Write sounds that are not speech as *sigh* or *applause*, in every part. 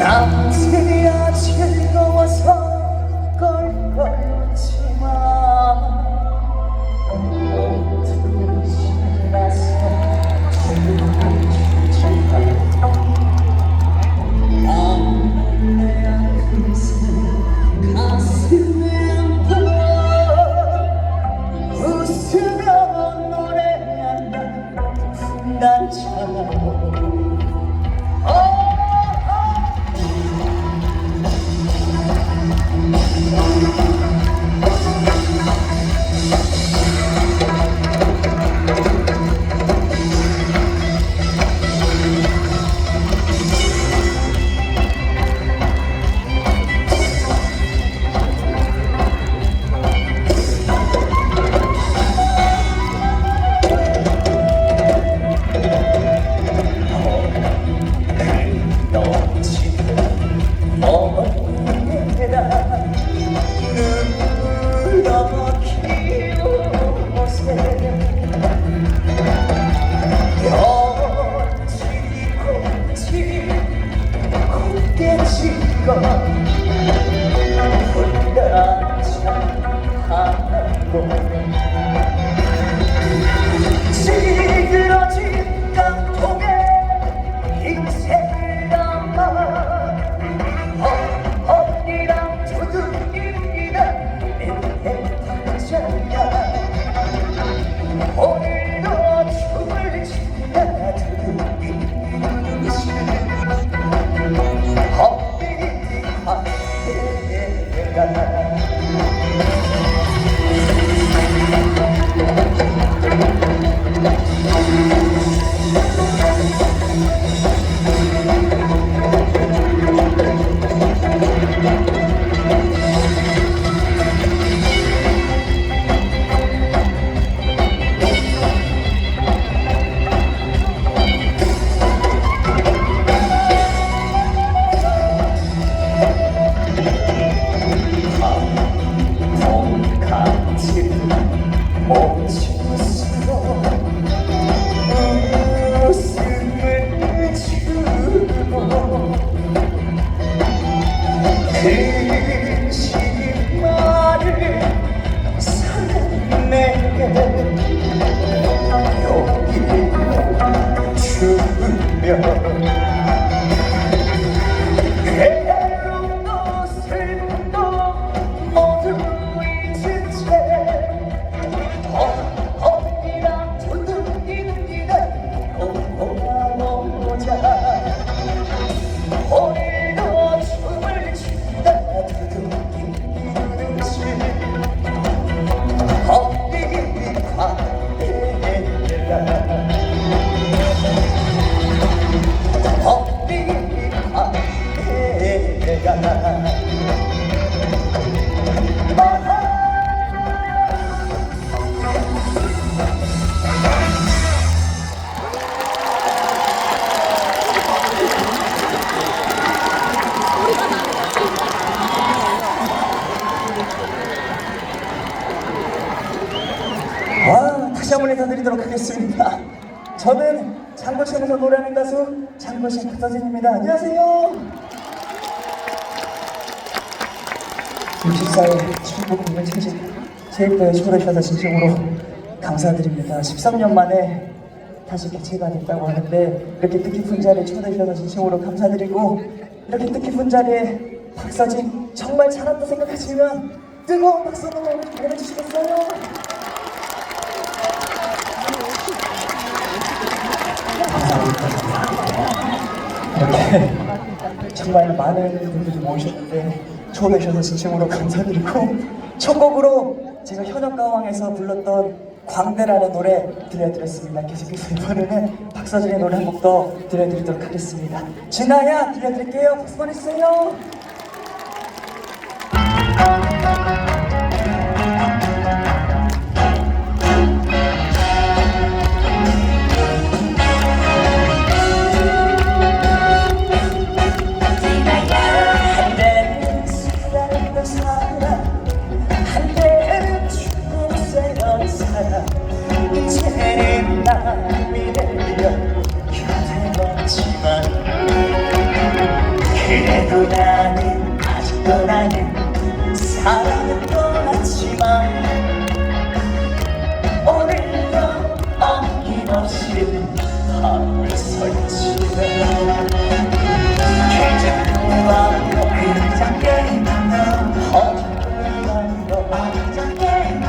남들이야 즐거워서 껄껄지만 모두 신나서 춤추지만 나는 내 아픈 가슴에 안고 웃으며 노래한다. 분단처 Ha ha ha. *laughs* 저는 장거천에서 노래하는 가수 장거신 박서진입니다. 안녕하세요. 64회 충북 국민체질 체육대회 초대해주셔서 진심으로 감사드립니다. 13년 만에 다시 개최가 됐다고 하는데 이렇게 뜻깊은 자리에 초대해주셔서 진심으로 감사드리고 이렇게 뜻깊은 자리에 박서진 정말 잘한다 생각하시면 뜨거운 박수로 보내주시겠어요? 이렇게 정말 많은 분들이 모이셨는데 초대해주셔서 진심으로 감사드리고 첫 곡으로 제가 현역가왕에서 불렀던 광대라는 노래 들려드렸습니다. 계속해서 이번에는 박서진의 노래 한 곡 더 들려드리도록 하겠습니다. 진아야 들려드릴게요. 박수 보내주세요. 어김없이 밤을 설치네 계절과 그장게만 허물만도 아장게만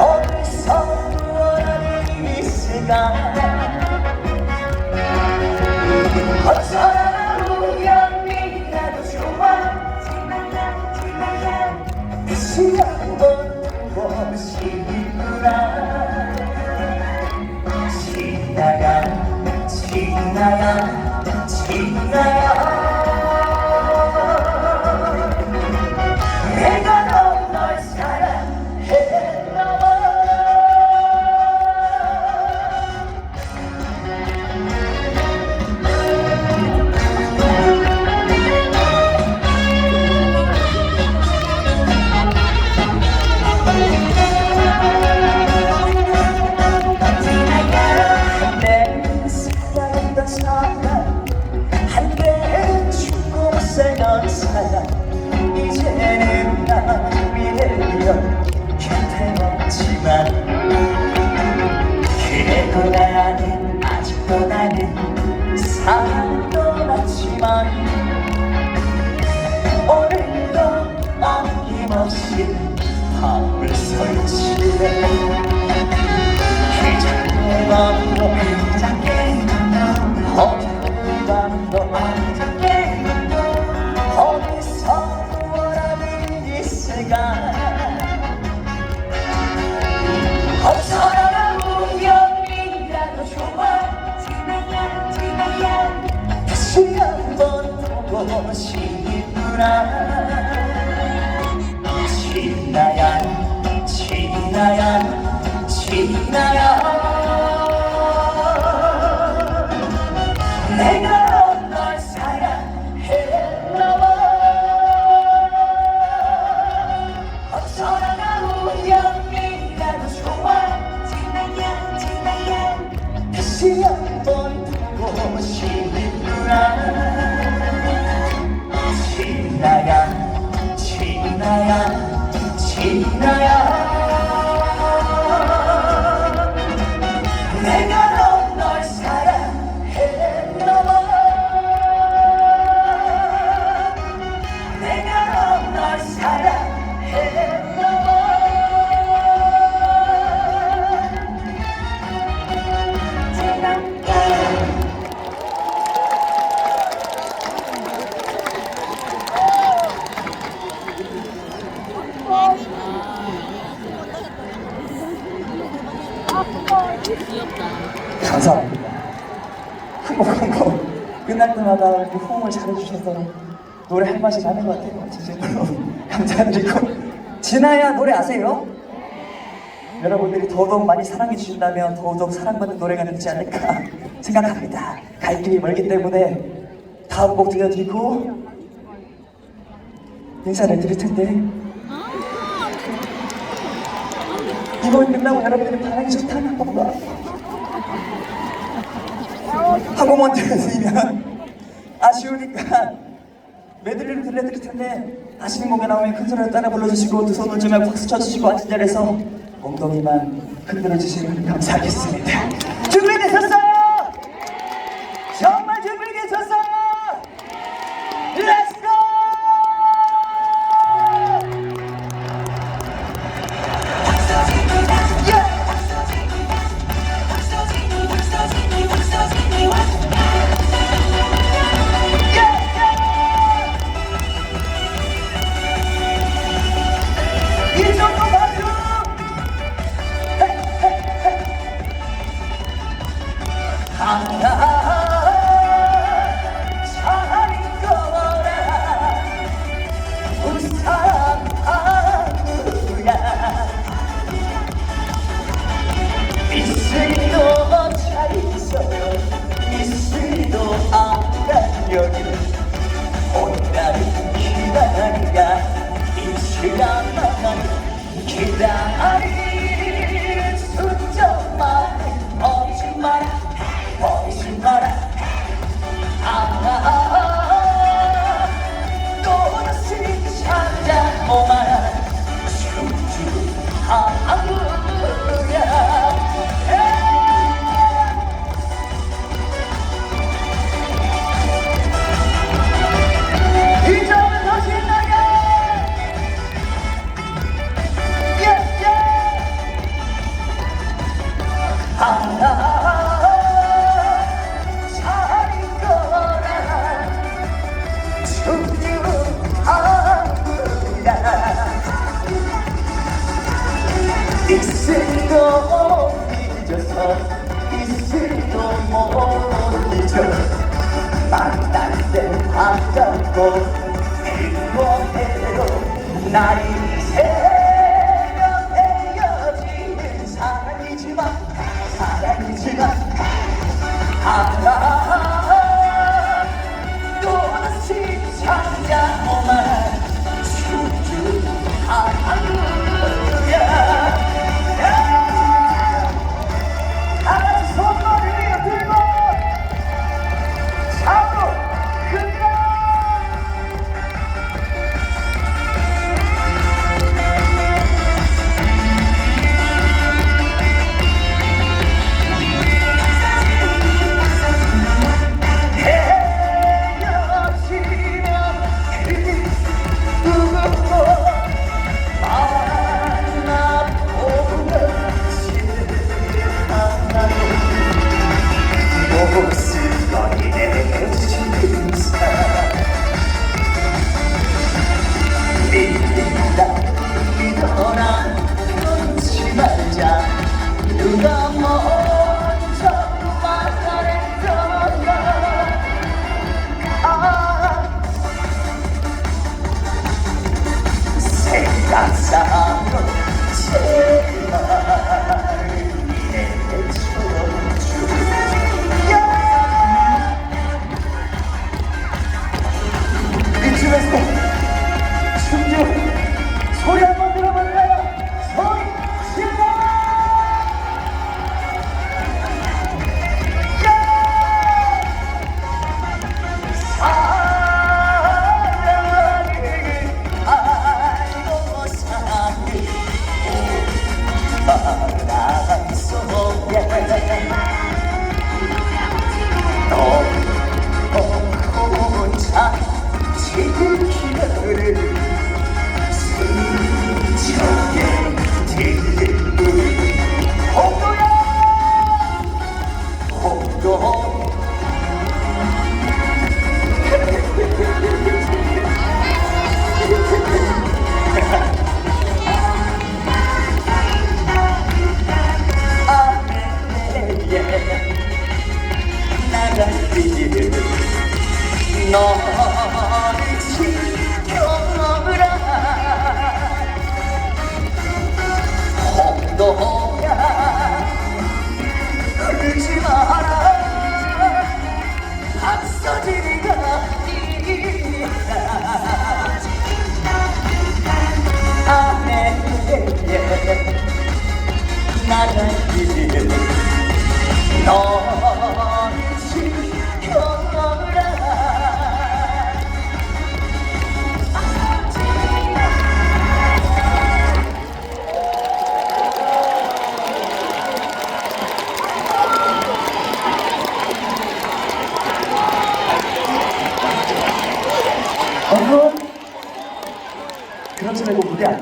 어디서 무엇이 있을까 어쩌 나는 사랑 떠났지만 오늘도 어김없이 밤을 설치네. 기장도 기장도 맛이 나는 것 같아요. 진짜로 감사드리고 진아야 노래 아세요? 여러분들이 더더욱 많이 사랑해 주신다면 더더욱 사랑받는 노래가 되지 않을까 생각합니다. 갈 길이 멀기 때문에 다음 곡 들려드리고 인사를 드릴 텐데 이번 끝나고 여러분들이 반응이 좋다면 뭔가 하고 먼저 드리면 아쉬우니까 메들리를 들려드릴 텐데 아시는 곡에 나오면 큰 소리로 따라 불러주시고 두손 올지 말고 박수 쳐주시고 앉은 자리에서 엉덩이만 흔들어 주시면 감사하겠습니다 행복해도 날이 홍도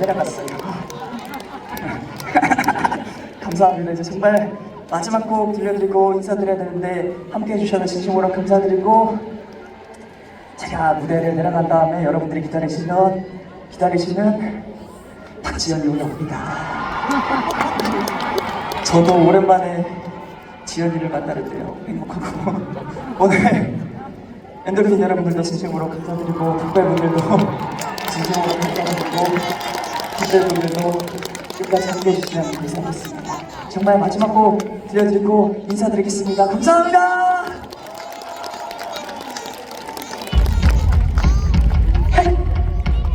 내려갔어요. *laughs* 감사합니다. 이제 정말 마지막 곡 들려드리고 인사드려야 되는데 함께 해주셔서 진심으로 감사드리고 제가 무대를 내려간 다음에 여러분들이 기다리시면 기다리시는 박지현이 올라옵니다. *laughs* 저도 오랜만에 지연이를 만나는데요. 행복하고. *laughs* 오늘 엔돌핀 여러분들도 진심으로 감사드리고 덕배 분들도 진심으로 감사드리고 덕배분들도 끝까지 함께해 주시면 감사하겠습니다. 정말 마지막 곡 들려드리고 인사드리겠습니다. 감사합니다